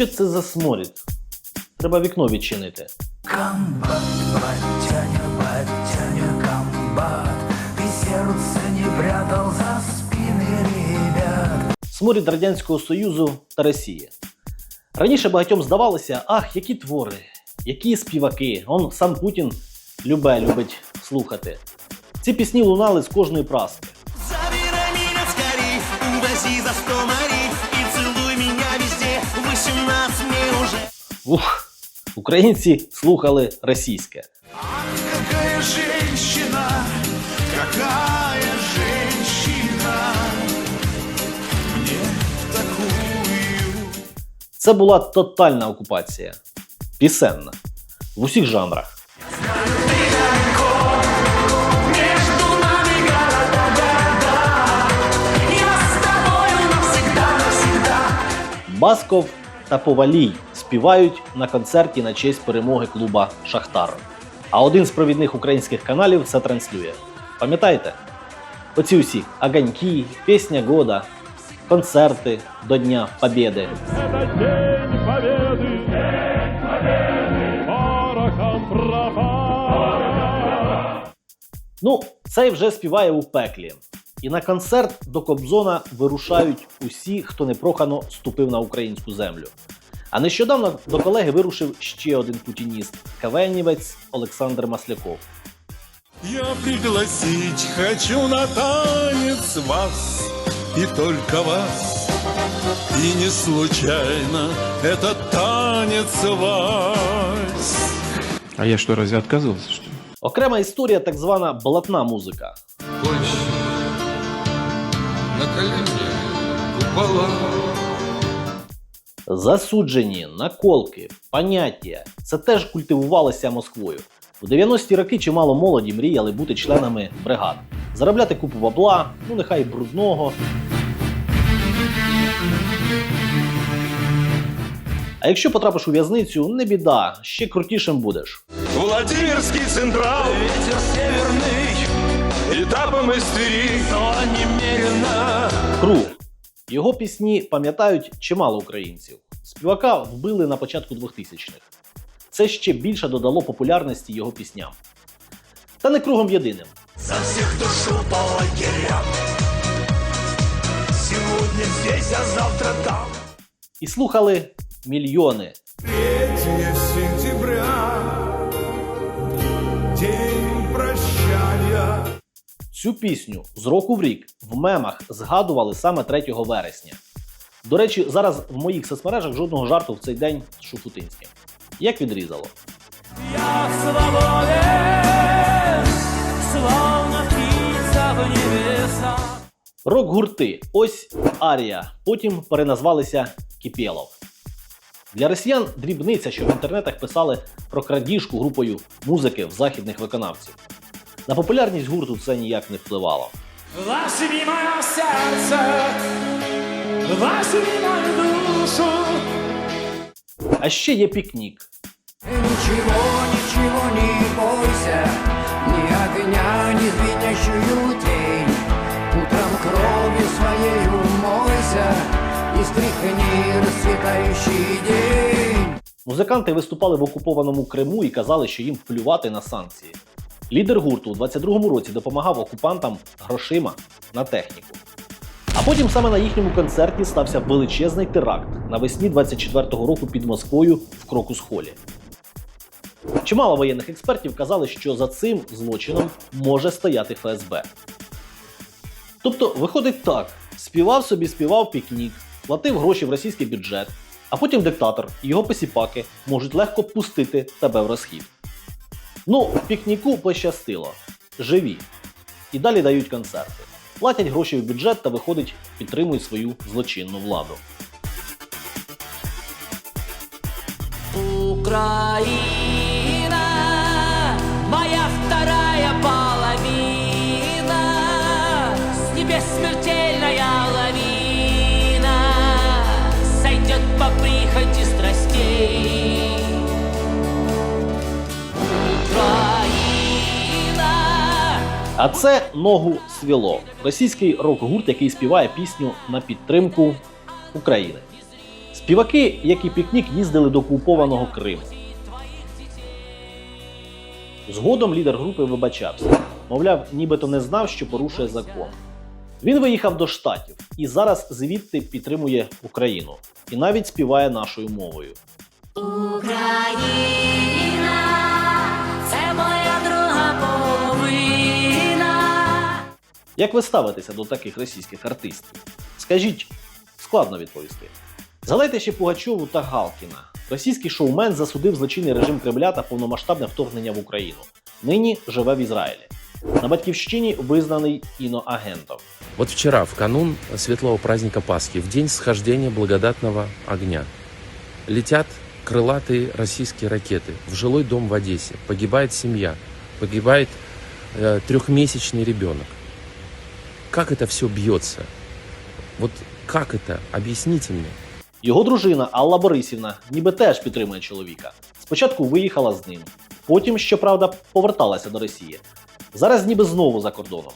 Що це за сморід? Треба вікно відчинити. Комбат, батяня, батяня, комбат Ты сердце не прятал за ребят Сморід Радянського Союзу та Росії. Раніше багатьом здавалося, ах, які твори, які співаки. Он сам Путін любе любить слухати. Ці пісні лунали з кожної праски. Ух, українці слухали російське. Це була тотальна окупація. Пісенна. В усіх жанрах. Басков та Повалій співають на концерті на честь перемоги клуба Шахтар. А один з провідних українських каналів це транслює. Пам'ятаєте? Оці усі огоньки, пісня года, концерти до Дня Побєди. Это день победы, день победы, порохом пропал. Ну, цей вже співає у пеклі. І на концерт до Кобзона вирушають усі, хто непрохано ступив на українську землю. А нещодавно до колеги вирушив ще один путініст кавенівець Олександр Масляков. Я пригласить хочу на танец вас и только вас. И не случайно этот танец вальс. А я что, разве отказывался, что ли? Окрема історія так звана блатна музика. Больше на колени купола. Засуджені, наколки, поняття це теж культивувалося Москвою. У 90-ті роки чимало молоді мріяли бути членами бригад, заробляти купу бабла, ну нехай брудного. А якщо потрапиш у в'язницю, не біда, ще крутішим будеш. Владимирский Централ, Ветер северный, этапом из Твери. но немерено Круг. Його пісні пам'ятають чимало українців. Співака вбили на початку 2000-х. Це ще більше додало популярності його пісням. Та не кругом єдиним. За всіх душу по лагерям Сьогодні здесь, а завтра там І слухали мільйони. Цю пісню з року в рік в мемах згадували саме 3 вересня. До речі, зараз в моїх соцмережах жодного жарту в цей день з Шуфутинським. Як відрізало. Я свободен, словно птица в небесах Рок-гурти. Ось Арія. Потім переназвалися Кіпєлов. Для росіян дрібниця, що в інтернетах писали про крадіжку групою музики в західних виконавців. На популярність гурту це ніяк не впливало. Возьми мое сердце, возьми мою душу А ще є пікнік. Ничего, ничего не бойся, ни огня, ни звенящую тень. Утром кровью своей умойся и стряхни расцветающий день. Музиканти виступали в окупованому Криму і казали, що їм плювати на санкції. Лідер гурту у 22-му році допомагав окупантам грошима на техніку. А потім саме на їхньому концерті стався величезний теракт навесні 24-го року під Москвою в Крокус-Холі. Чимало воєнних експертів казали, що за цим злочином може стояти ФСБ. Тобто, виходить так: співав собі, співав пікнік, платив гроші в російський бюджет, а потім диктатор і його посіпаки можуть легко пустити тебе в розхід. Ну, пікніку пощастило. Живі. І далі дають концерти. Платять гроші в бюджет та виходить, підтримують свою злочинну владу. Украина, моя вторая половина, с небес смертельная лавина сойдет по прихоти А це ногу свіло. Російський рок-гурт, який співає пісню на підтримку України. Співаки, як і пікнік, їздили до окупованого Криму. Згодом лідер групи вибачався. Мовляв, нібито не знав, що порушує закон. Він виїхав до Штатів і зараз звідти підтримує Україну і навіть співає нашою мовою. Як ви ставитеся до таких російських артистів? Скажіть, складно відповісти. Згадайте ще Пугачову та Галкіна. Російський шоумен засудив злочинний режим Кремля та повномасштабне вторгнення в Україну. Нині живе в Ізраїлі. На батьківщині визнаний іноагентом. Вот вчера, в канун светлого праздника Пасхи, в день схождения благодатного огня, летят крылатые российские ракеты в жилой дом в Одессе. Погибает семья, погибает э, трехмесячный ребенок. Как это все бьется? Вот как это? Объясните мне. Його дружина Алла Борисівна ніби теж підтримує чоловіка. Спочатку виїхала з ним, потім, щоправда, поверталася до Росії. Зараз ніби знову за кордоном.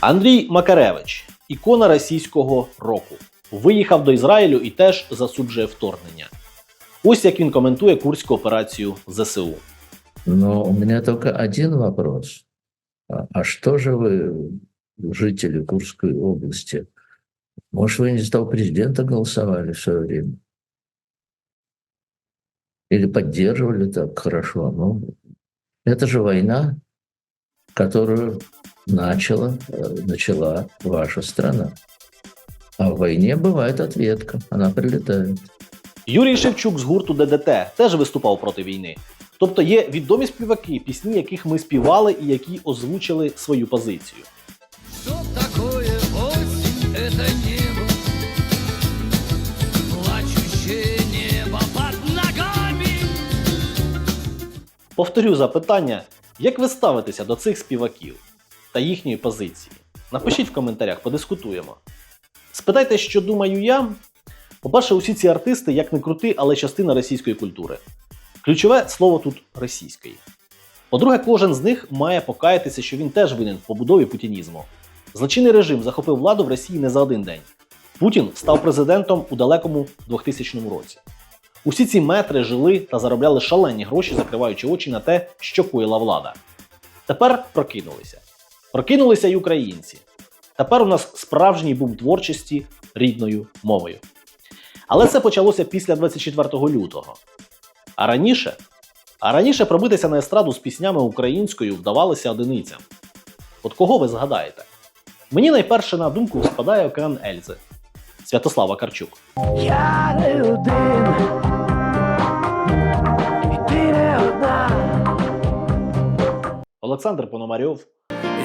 Андрій Макаревич, ікона російського року, виїхав до Ізраїлю і теж засуджує вторгнення. Ось як він коментує курську операцію ЗСУ. Но у меня только один вопрос. А, а что же вы, жители Курской области, может, вы не за того президента голосовали в свое время? Или поддерживали так хорошо? Ну, это же война, которую начала, э, начала ваша страна. А в войне бывает ответка, она прилетает. Юрій Шевчук з гурту ДДТ теж виступав проти війни. Тобто є відомі співаки, пісні яких ми співали і які озвучили свою позицію. Что такое осень? Это небо, плачущее небо под ногами. Повторю запитання, як ви ставитеся до цих співаків та їхньої позиції? Напишіть в коментарях, подискутуємо. Спитайте, що думаю я. По-перше, усі ці артисти, як не крути, але частина російської культури. Ключове слово тут російської. По-друге, кожен з них має покаятися, що він теж винен в побудові путінізму. Злочинний режим захопив владу в Росії не за один день. Путін став президентом у далекому 2000 році. Усі ці метри жили та заробляли шалені гроші, закриваючи очі на те, що коїла влада. Тепер прокинулися. Прокинулися й українці. Тепер у нас справжній бум творчості рідною мовою. Але це почалося після 24 лютого. А раніше, а раніше пробитися на естраду з піснями українською вдавалося одиницям. От кого ви згадаєте? Мені найперше на думку спадає океан Ельзи Святослава Карчук. Я не один, і ти не одна. Олександр Пономарьов,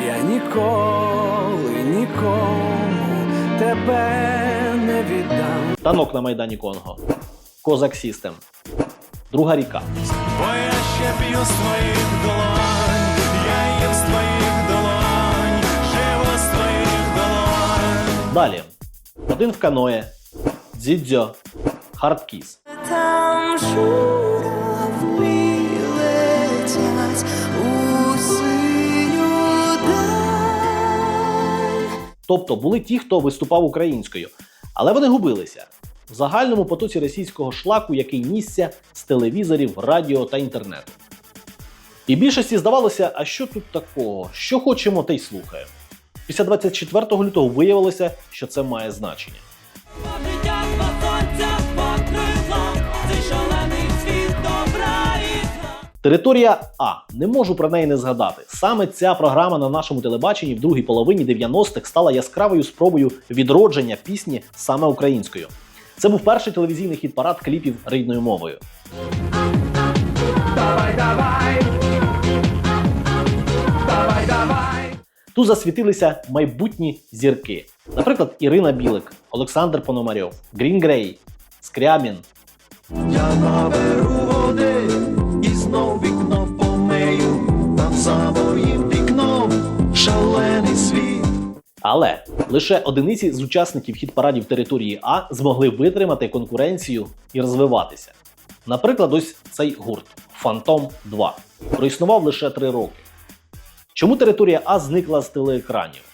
Я ніколи нікому тебе не віддам. танок на Майдані Конго, Козак Сістем, Друга ріка. Бо я ще п'ю з твоїх долонь, я їм з твоїх долонь, живу з твоїх долонь. Далі. Один в каное, Дзідзьо, Хардкіс. Там журавлі летять у синю даль. Тобто були ті, хто виступав українською, але вони губилися в загальному потоці російського шлаку, який нісся з телевізорів, радіо та інтернету. І більшості здавалося, а що тут такого? Що хочемо, те й слухаємо. Після 24 лютого виявилося, що це має значення. Територія А. Не можу про неї не згадати. Саме ця програма на нашому телебаченні в другій половині 90-х стала яскравою спробою відродження пісні саме українською. Це був перший телевізійний хіт-парад кліпів рідною мовою. Давай, давай. Давай, давай. Тут засвітилися майбутні зірки. Наприклад, Ірина Білик, Олександр Пономарьов, Грін Грей, Скрямін. Я наберу Але лише одиниці з учасників хіт-парадів території А змогли витримати конкуренцію і розвиватися. Наприклад, ось цей гурт Фантом 2 проіснував лише три роки. Чому територія А зникла з телеекранів?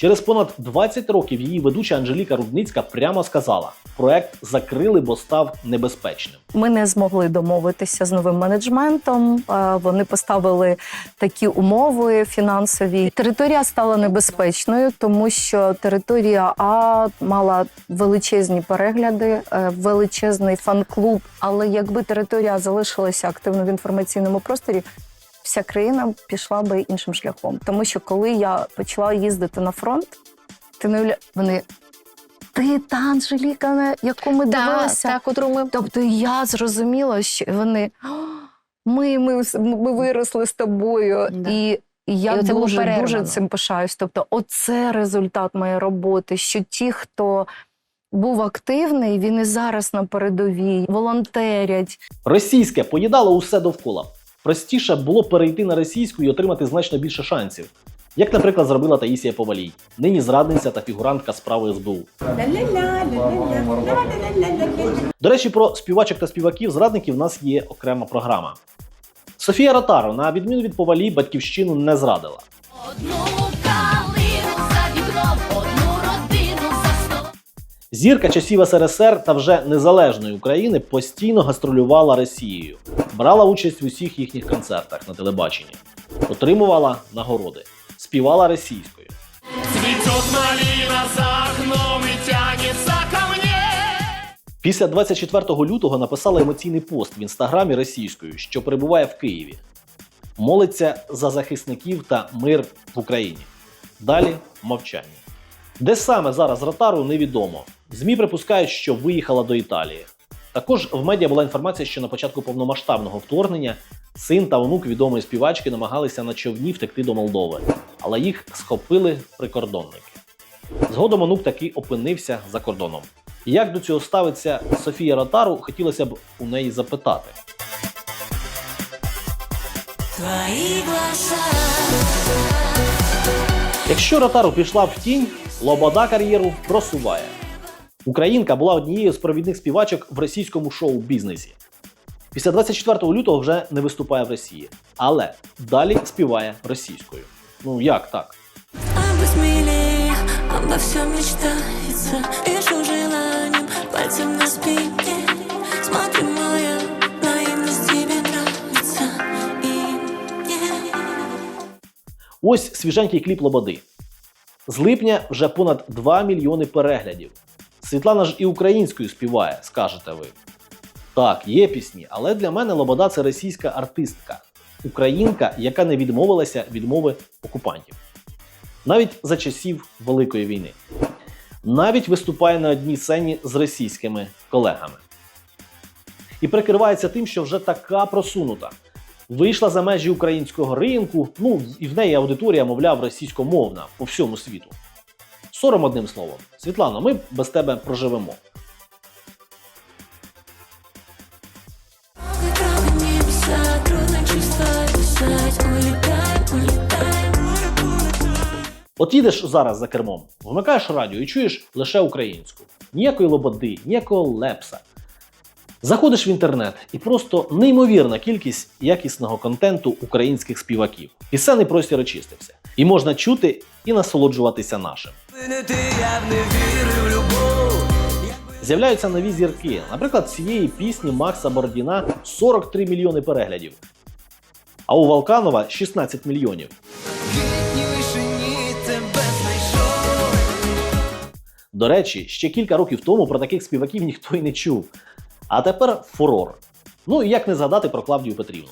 Через понад 20 років її ведуча Анжеліка Рудницька прямо сказала: проект закрили, бо став небезпечним. Ми не змогли домовитися з новим менеджментом. Вони поставили такі умови фінансові. Територія стала небезпечною, тому що територія А мала величезні перегляди, е, величезний фан-клуб. Але якби територія залишилася активно в інформаційному просторі. Вся країна пішла би іншим шляхом, тому що коли я почала їздити на фронт, ти не уявля... вони ти та Анжеліка, на яку ми дивилися. та, котру ми Тобто я зрозуміла, що вони ми, ми, ми виросли з тобою. Да. І, і я І дуже, дуже цим пишаюсь. Тобто, оце результат моєї роботи. Що ті, хто був активний, він і зараз на передовій, волонтерять. Російське поїдало усе довкола. Простіше було перейти на російську і отримати значно більше шансів. Як, наприклад, зробила Таїсія Повалій, нині зрадниця та фігурантка справи СБУ. До речі, про співачок та співаків зрадників в нас є окрема програма. Софія Ротаро, на відміну від Повалій, батьківщину не зрадила. Одну калину за вікном, родину. Зірка часів СРСР та вже незалежної України постійно гастролювала Росією, брала участь в усіх їхніх концертах на телебаченні, отримувала нагороди, співала російською. Малина за окном и тянется ко мне. Після 24 лютого написала емоційний пост в інстаграмі російською, що перебуває в Києві. Молиться за захисників та мир в Україні. Далі мовчання. Де саме зараз Ротару невідомо. ЗМІ припускають, що виїхала до Італії. Також в медіа була інформація, що на початку повномасштабного вторгнення син та онук відомої співачки намагалися на човні втекти до Молдови, але їх схопили прикордонники. Згодом онук таки опинився за кордоном. Як до цього ставиться Софія Ротару, хотілося б у неї запитати. Глаза Якщо Ротару пішла в тінь, Лобода кар'єру просуває. Українка була однією з провідних співачок в російському шоу-бізнесі. Після 24 лютого вже не виступає в Росії, але далі співає російською. Ну як так? Обо смелее, обо всем мечтается Пишу желанием, пальцем на спине Смотри, моя наивность тебе нравится И мне Ось свіженький кліп Лободи. З липня вже понад 2 мільйони переглядів. Світлана ж і українською співає, скажете ви. Так, є пісні, але для мене Лобода це російська артистка, українка, яка не відмовилася від мови окупантів. Навіть за часів Великої війни. Навіть виступає на одній сцені з російськими колегами. І прикривається тим, що вже така просунута. Вийшла за межі українського ринку, ну і в неї аудиторія, мовляв, російськомовна по всьому світу. Сором одним словом. Світлано, ми без тебе проживемо. От їдеш зараз за кермом, вмикаєш радіо і чуєш лише українську. Ніякої лободи, ніякого лепса. Заходиш в інтернет і просто неймовірна кількість якісного контенту українських співаків. Пісенний простір очистився. І можна чути і насолоджуватися нашим. З'являються нові зірки. Наприклад, цієї пісні Макса Бордіна 43 мільйони переглядів. А у Волканова 16 мільйонів. До речі, ще кілька років тому про таких співаків ніхто й не чув. А тепер фурор. Ну і як не згадати про Клавдію Петрівну.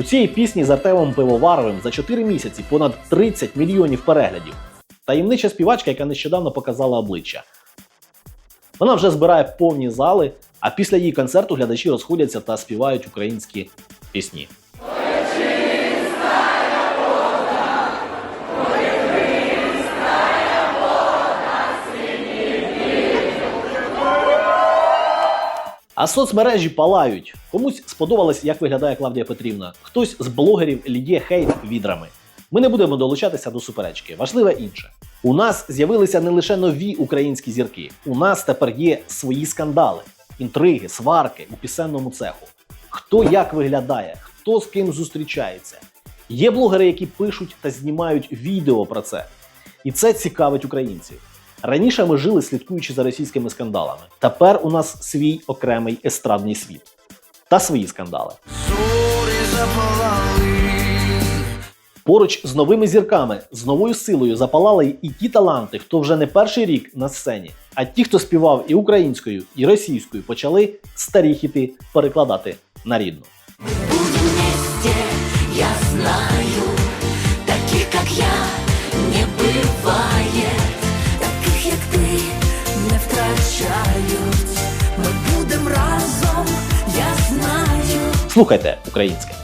У цій пісні з Артемом Пивоваровим за 4 місяці понад 30 мільйонів переглядів. Таємнича співачка, яка нещодавно показала обличчя. Вона вже збирає повні зали, а після її концерту глядачі розходяться та співають українські пісні. А соцмережі палають. Комусь сподобалось, як виглядає Клавдія Петрівна. Хтось з блогерів лє хейт відрами. Ми не будемо долучатися до суперечки. Важливе інше. У нас з'явилися не лише нові українські зірки. У нас тепер є свої скандали, інтриги, сварки у пісенному цеху. Хто як виглядає, хто з ким зустрічається. Є блогери, які пишуть та знімають відео про це. І це цікавить українців. Раніше ми жили, слідкуючи за російськими скандалами. Тепер у нас свій окремий естрадний світ та свої скандали. Поруч з новими зірками, з новою силою запалали і ті таланти, хто вже не перший рік на сцені. А ті, хто співав і українською, і російською, почали старі хіти перекладати на рідну. Вместе, я знаю, таких, как я, не бывает. Слухайте українське.